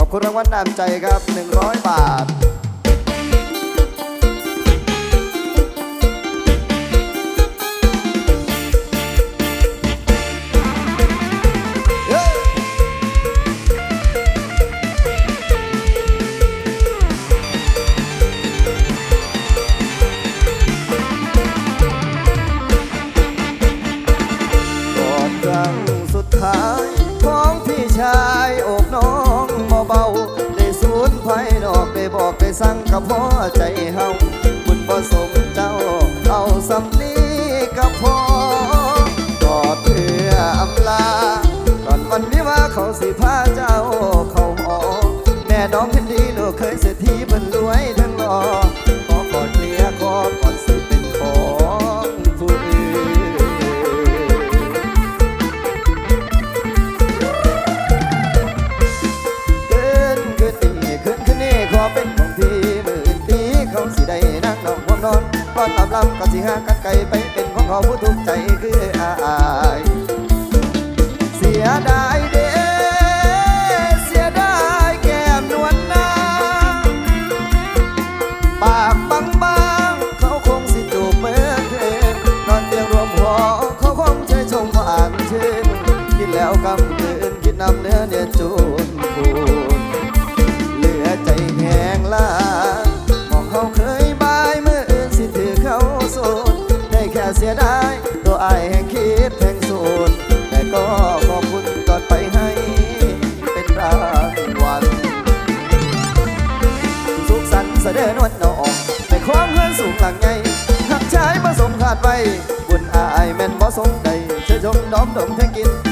ขอบคุณรางวัลน้ำใจครับ 100 บาท เคยเศรษฐีเพิ่นรวยทั้งหล่อขอกอดเคลียขอก่อนสิเป็นของผู้อื่นขึ้นขึ้นนี่ขึ้นขึ้นนี่ขอเป็นของพี่มื่นปีเขาสิได้นั่งนอนความนอนก่อนตามลำก็สิหากันไกลไปเป็นของเขาผู้ทุกใจคืออาย เสียดาย สียดายตัวไอแห่งคิดแห่งสูนแต่ก็ขอบคุณก่อนไปให้ เป็นรางวัลสุขสันต์เสด็จนวลนองในความเพื่อนสูงหลังไงหักชายผสมขาดไปบุญอายแม่นบ่สมใดเชื่อชมดอมดมแทงกิน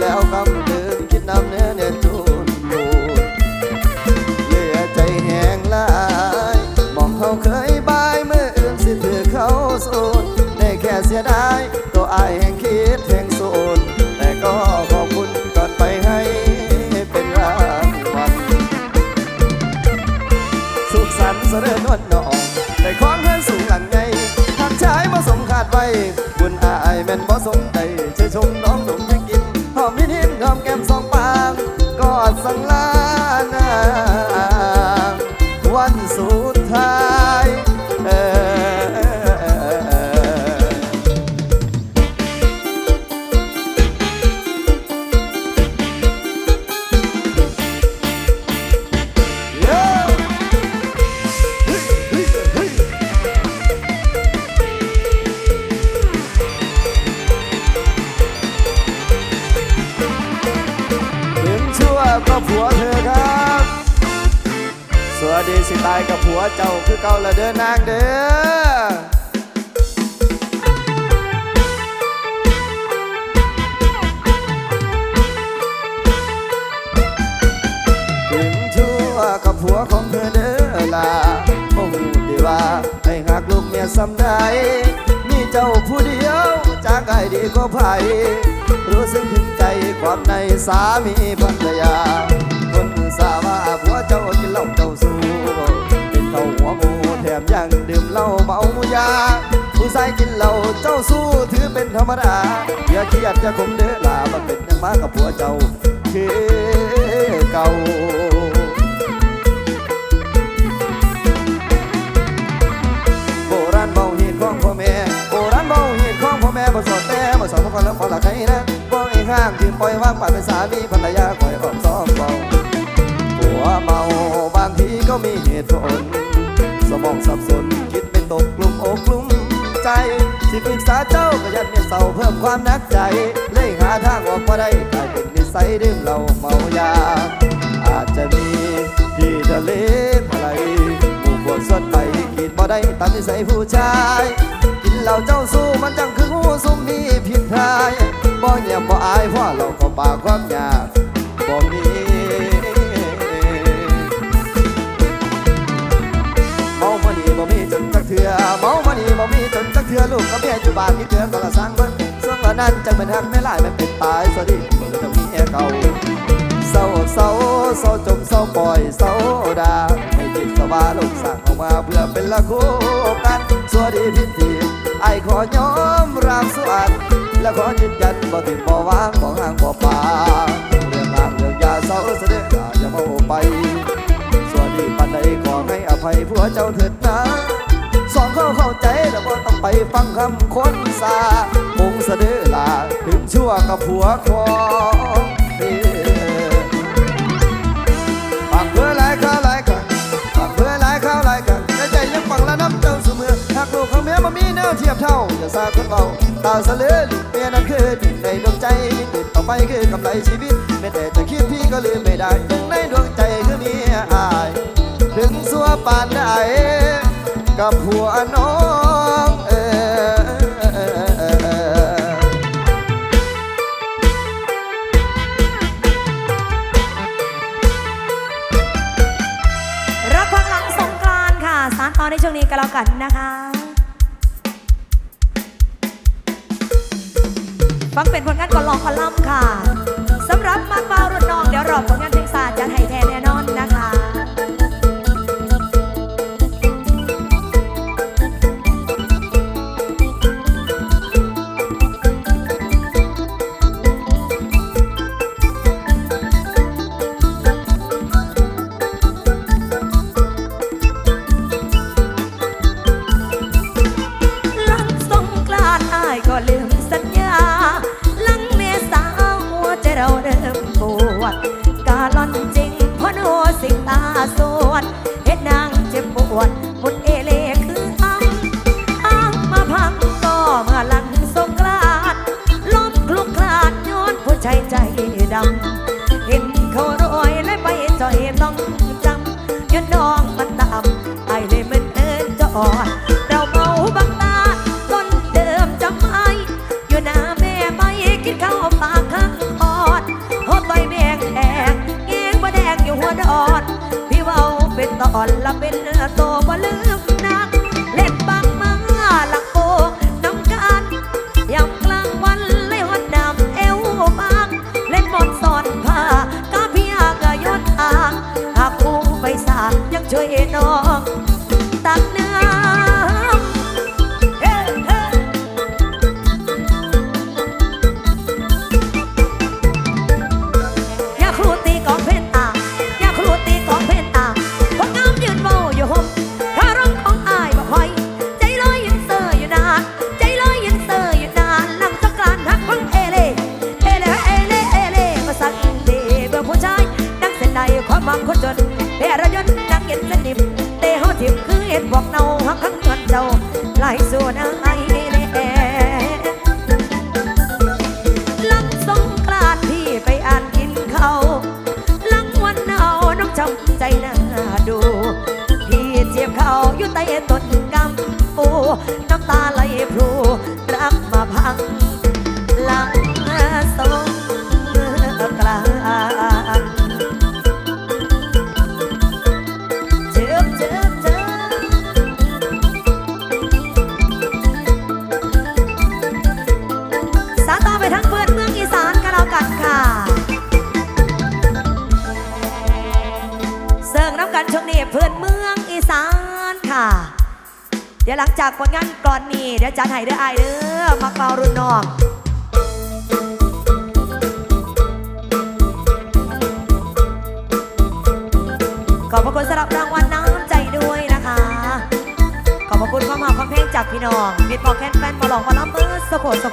แล้วคำคืนคิด ในสามีภรรยา คนสาว่าผัวเจ้ากินเหล้าเจ้าสู้เป็นเท่าหัวหมูแถมยังดื่มเหล้าเมายา ผู้ชายกินเหล้าเจ้าสู้ถือเป็นธรรมดาอย่าเครียดอย่าขมเด้อลามาเป็นยังมากับผัวเจ้าคือเก่าโบราณเบาหีดของพ่อแม่โบราณเบาหีดของพ่อแม่บ่สอนแต่บ่สอนพ่อแล้วพอละใครนะ บ่ไอ้างยืมปล่อยวางปล่อยเป็นสามีภรรยาคอยออกซ้อมเบาผัวเมาบางทีก็มีเหตุผล สมองสับสนคิดเป็นตกกลุ่มอกกลุ่มใจสิปรึกษาเจ้าก็ยันเนี่ยเศร้าเพิ่มความนักใจ เลยหาทางออกมาได้กลายเป็นนิสัยดื่มเหล้าเมายา อาจจะมีที่ทะเลทลายหมู่พวกสดไปกินบ่ได้ตามนิสัยผู้ชาย กินเหล้าเจ้าสู้มันจังคือหูซุ่มมีผิดทาย บ่เงียบบ่อายเพราเราก็ปากความยากบ่มีเมามานี่บ่มีจนจักเถื่อเมามานี่บ่มีจนจักเถื่อลูกก็บเมียอยู่บ้านมีเถื่อก็ละสร้างเบิ่งส่วงละนั้นจังเป็นฮักไม่หลายม่เป็นตายสวัสดีเบิ่งแต่มีแอเก่าเศร้าเศร้าเศร้าจมเศร้าปล่อยเศร้าดาให้จิตสบายลูกสั่งออกมาเพื่อเป็นละคู่กันสวัสดีพี่ทีไอ้ขอยอมรับสุอัน และขอยืนยันบ่ติดบ่วางบ่ห่างบ่ป่าเรื่องงานเรื่องยาเศร้าเสด็จอย่ามาไปสวัสดีปันใดขอให้อภัยผัวเจ้าเถิดนะสองเข้าเข้าใจแล้วก็ต้องไปฟังคำคนสามุงเสด็จลาถึงชั่วกับผัวของ เทียบเท่าจะสาคนเบาตาเสลือลูกเมียนั้นคือหนึ่งในดวงใจติดต่อไปคือกำไรชีวิตไม่แต่จะคิดพี่ก็ลืมไม่ได้หนึ่งในดวงใจคือเมียอายถึงสัวปานใดกับผัวน้องเออรับฟังหลังสงกรานต์ค่ะ สารต่อในช่วงนี้ก็แล้วกันนะคะ ฟังเป็นผลงานก่อนลองคอลัมน์ค่ะสำหรับมากเบารุ่นน้อง เดี๋ยวรอผลงานเพลง อ่อนละเป็นโตบ่ลื จัดให้เด้อไอายเด้อมักเป่ารุ่นน้องขอบพระคุณสำหรับรางวัลน้ำใจด้วยนะคะ ขอบพระคุณความหอมความเพลงจากพี่น้องมิตรพอแคนแฟนมาลองมาล้อมเบอร์สะโพดส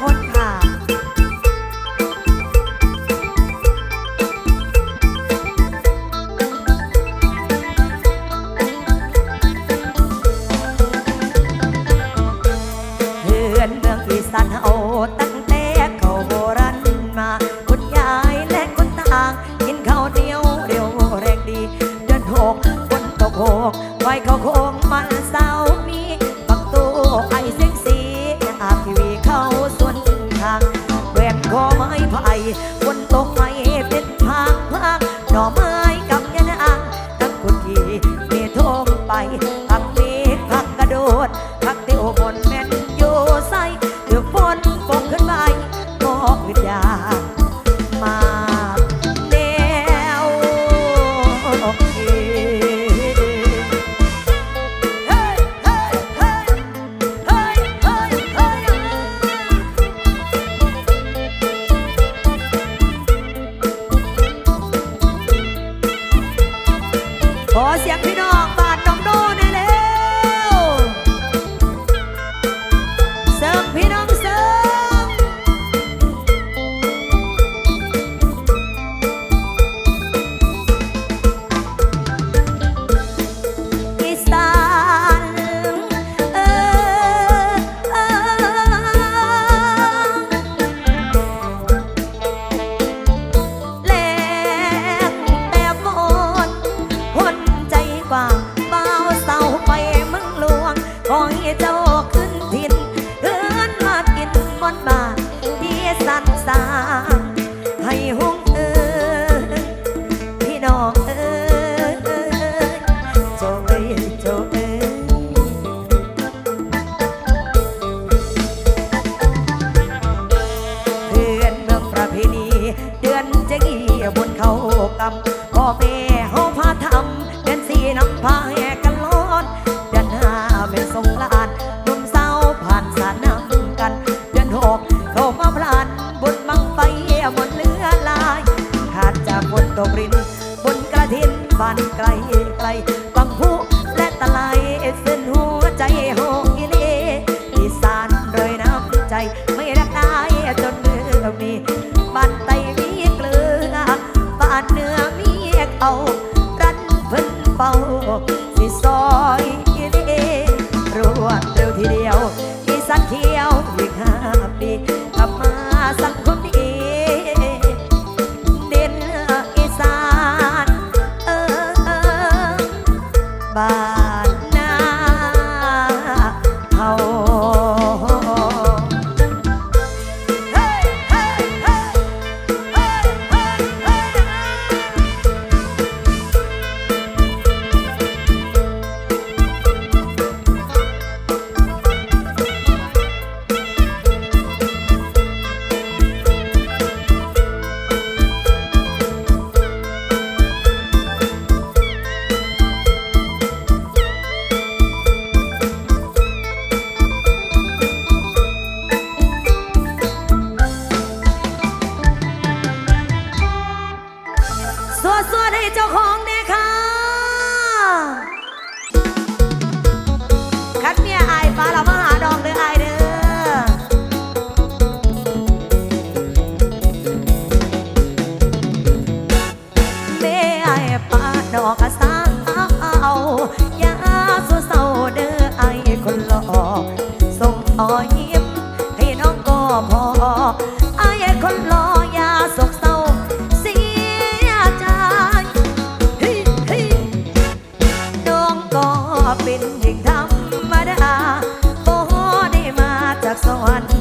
Có 走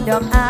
ดอกอา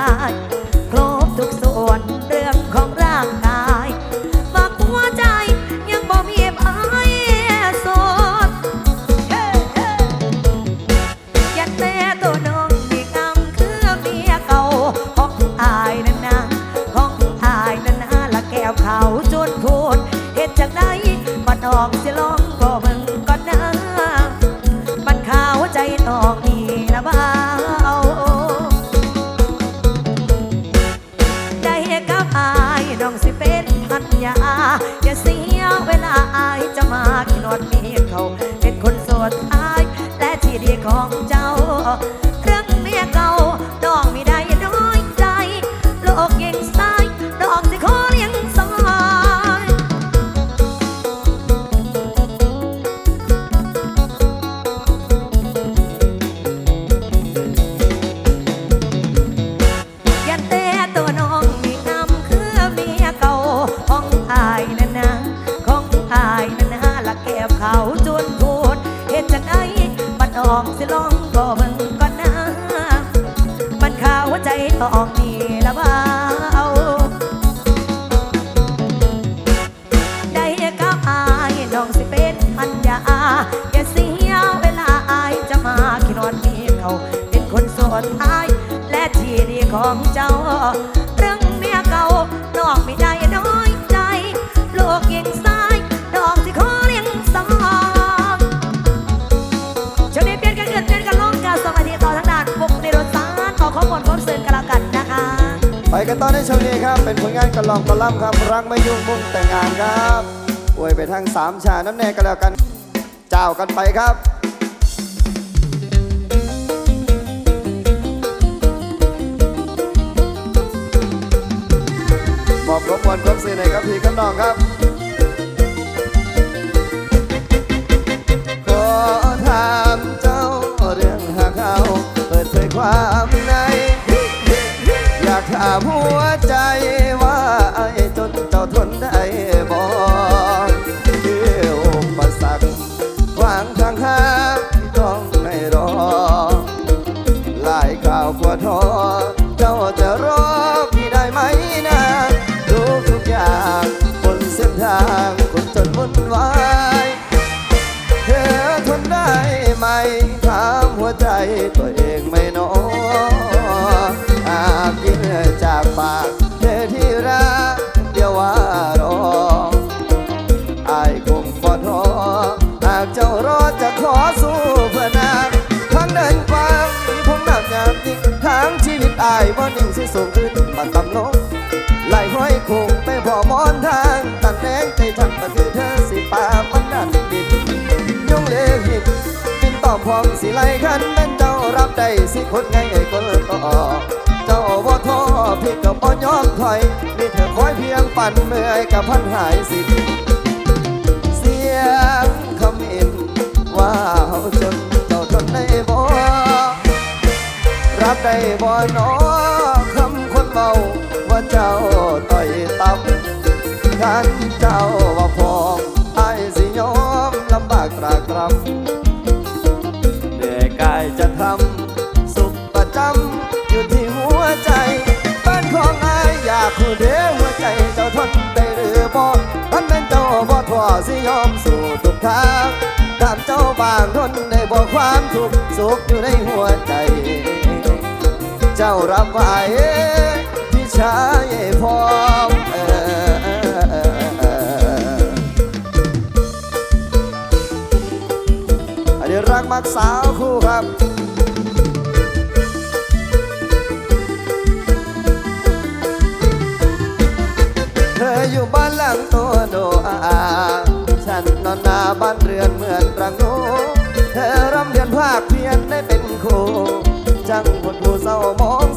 ของเจ้า เรื่องเมียเก่าดอกไม่ได้น้อยใจ ลูกยิงซ้าย ดอกที่ขอเลี้ยงสองช่วงนี้เปลี่ยนกันเกิดเปลี่ยนกันลงกันสมาธิต่อทั้งด้านพวกในรถสารขอข้อมูลข้อมเสื่อกันแล้วกันนะคะ ไปกันต่อในช่วงนี้ครับ เป็นผลงานกระลองกระล่ำครับ รังไม่ยุ่งมุ่งแต่งงานครับอวยไปทั้งสามชาน้ำแน่กันแล้วกัน เจ้ากันไปครับ วามสื่อในครับพี่กับน้องครับ ขอถามเจ้าเรื่องหากเขาเปิดเผยความใน อยากถามหัวใจว่าไอ้จนเจ้าทนได้บ่ ปากเธอที่รักเดี๋ยวว่ารออายคงปอท้อหากเจ้ารอจะขอสู้เพื่อนางทางเดินกว้างมีพงน้ำยามยิ่งทางชีวิตอายบ่นิ่งสิสูงขึ้นบันต่ำลงไหลห้อยคงไปพอมอนทางตันแดงใจฉันก็คือเธอสิป่ามันดันดินยงเลหินบินต่อพร้อมสิไล่คันเป็นเจ้ารับได้สิคนไงไอ้คนต่อเจ้าบ่ท้อ พี่ก็บ่ยอมถอยมีเธอคอยเพียงปั่นเมื่อยกับพันหายสิเสียงคำอินว่าเฮาจนเจ้าทนได้บ่รับได้บ่หนอคำคนเมาว่าเจ้าต่อยต่ำกันเจ้าว่าพองไอ้สิยอมลำบากตรากตรำ ความทุกข์สุขอยู่ในหัวใจ เจ้ารับไว้พี่ชายพร้อมเออันนี้รักมักสาวคู่ครับเธออยู่บ้านหลังโตโดอา ฉันนอนหนาบ้านเรือนเหมือนรังโน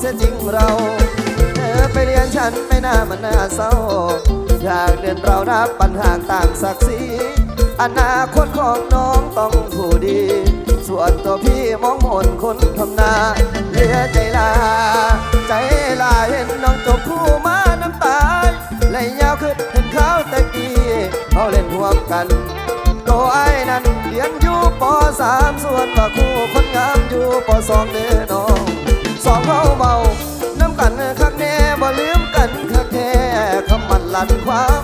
เสียจริงเรา เธอไปเรียนฉันไม่น่ามันน่าเศร้า อยากเรียนเรานับปัญหาต่างศักดิ์ศรีอนาคตของน้องต้องผู้ดี ส่วนตัวพี่มองมนคนทำนาเลือใจลา ใจลาเห็นน้องจบคู่มาน้ำตาแลยาวขึ้นเห็นเขาตะกี้เขาเล่นร่วมกันตัวไอ้นั้นเรียนอยู่ปสามส่วนว่าคู่คนงามอยู่ปสองเด้อน้องสอง เขาเบาน้ำกันคักแน่บ่ลืมกันคักแท้คำมันลั่นความ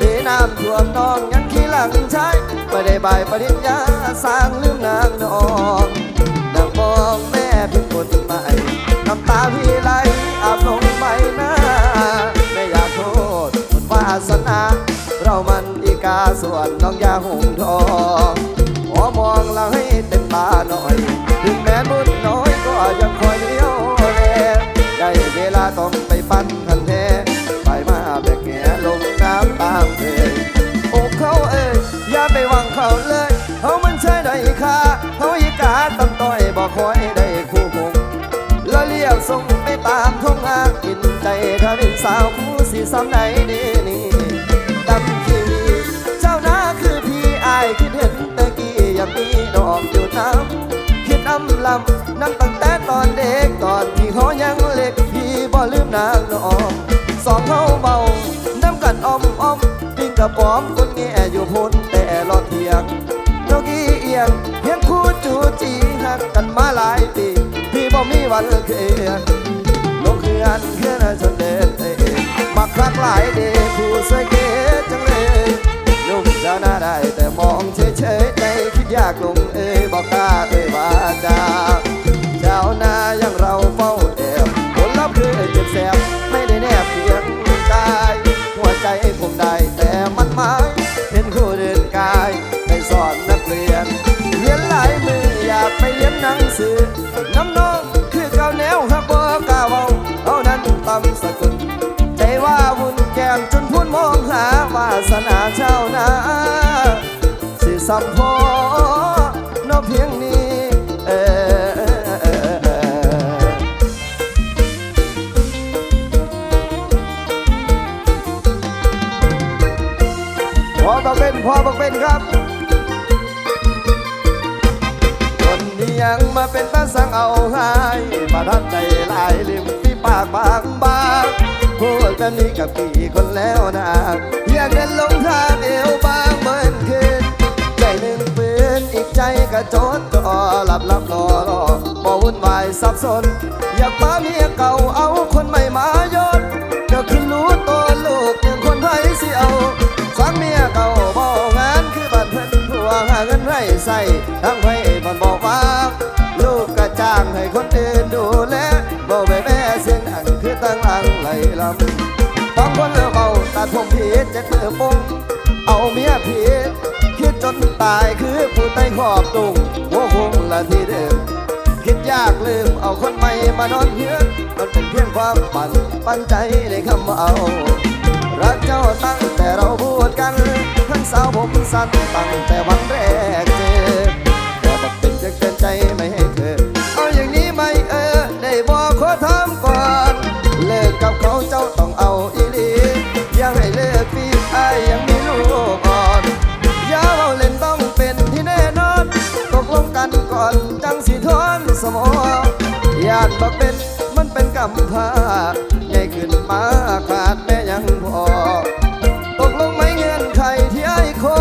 ดีน้ำท่วมน้องยังขี้หลังใช้ไม่ได้ใบปริญญาสร้างลืมนางน้องนั่งมองแม่เป็นคนใหม่น้ำตาพี่ไหลอาบลงใบหน้าไม่อยากโทษคนวาสนาเรามันอีกาส่วนน้องยาหงทองขอมองเราให้เต็มตาหน่อย ถึงแม้บุญน้อยก็ยังคอยเลี้ย ได้เวลาต้องไปปั้นคันแท้ไปมาแบกแงลงน้ำตามเธอโอ้เขาเอ้ยอย่าไปหวังเขาเลยเขามันใช่ได้ค่าเขาอีกาตำต้อยบอกคอยได้คู่คงแล้วเรียกส่งไปตามทุ่งนากินใจถ้าเป็นสาวคู่สีซ้ำไหนดีนี่ดำทีวีเจ้าหน้าคือพี่อายคิดเห็นต่กี้ยังมีดอกอยู่น้ำคิดอำลำ นั่งตั้งแต่ตอนเด็กตอนที่เขายังเล็กพี่บ่ลืมนางน้องสองเขาเบาน้ำกันอ้อมอ้อมปิ้งกระป๋อมคนแง่อยู่พ้นแต่รอเทียงนกอีเอียงเพียงคู่จูจีหักกันมาหลายปีพี่บ่มีวันเคลียร์ลงเขื่อนเขื่อนจนเด็ดมักคักหลายเด็กผู้สเก๋จังเลยนุ่มเจ้าหน้าได้แต่มองเฉยๆใจคิดยากลงเอ้ยบอกกาเอ้ยว่าจาเจ้า หน้ายังเราเฝ้าแอบผลลัพธ์คือเจ็บแสบไม่ได้แนบเพียงกายหัวใจผมได้แต่มันหมายเห็นคู่เดินกายไปสอนนักเรียนเรียนหลายมืออยากไปเรียนหนังสือน้ำน้องคือเก่าแนวฮักบ่กล้าเว้าเอานั้นตำสกุลใจว่าวุ่นแก้มจนพูนมองหาวาสนาเจ้านาสิสัมพอเพียงนี้ กับกี่คนแล้วนะอยากเดินลงทางเอวบางเหมือนคืนใจหนึ่งปืนอีกใจกระโจนจ่อหลับหลับรอรอบ่วุ่นวายสับสน อยากมาเมียเก่าเอาคนใหม่มายศก็คือรู้ตัวลูกยังคนไทยสิเอาฟังเมียเก่าบอกงานคือบ้านเพิ่นผัวหาเงินให้ใส่ทั้งไว้บ้านบอกว่าลูกกระจ้างให้คนอื่นดูแลบอกแม่แม่เสียงอังคือตั้งหลังไหลลำต้องคน เบาตัดผมผิดเจ็ดมือปงเอาเมียผิดคิดจนตายคือผู้ใต้ขอบตุงหัวคงละที่เดิมคิดยากลืมเอาคนใหม่มานอนเฮือนมันเป็นเพียงความฝันปั้นใจในคำเอารักเจ้าตั้งแต่เราพูดกัน ทั้งสาวผมสั้นตั้งแต่วันแรกเจอแต่บอกเป็นจะเกินใจไม่ ญาติบอกเป็นมันเป็นกำพร้าใหญ่ขึ้นมาขาดแม่ยังพอตกลงไม่เงื่อนไขที่ไอ้ขอ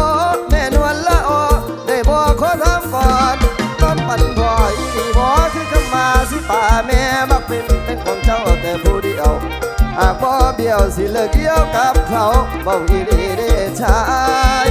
แม่นวลละออได้บอกขอทำก่อนตอนปันพ่ออีบอคือคำมาสิป่าแม่มักเป็นเป็นของเจ้าแต่ผู้เดียวหากบ่เบี้ยวสิเลิกเกี่ยวกับเขาเบาอีดีเด้ชา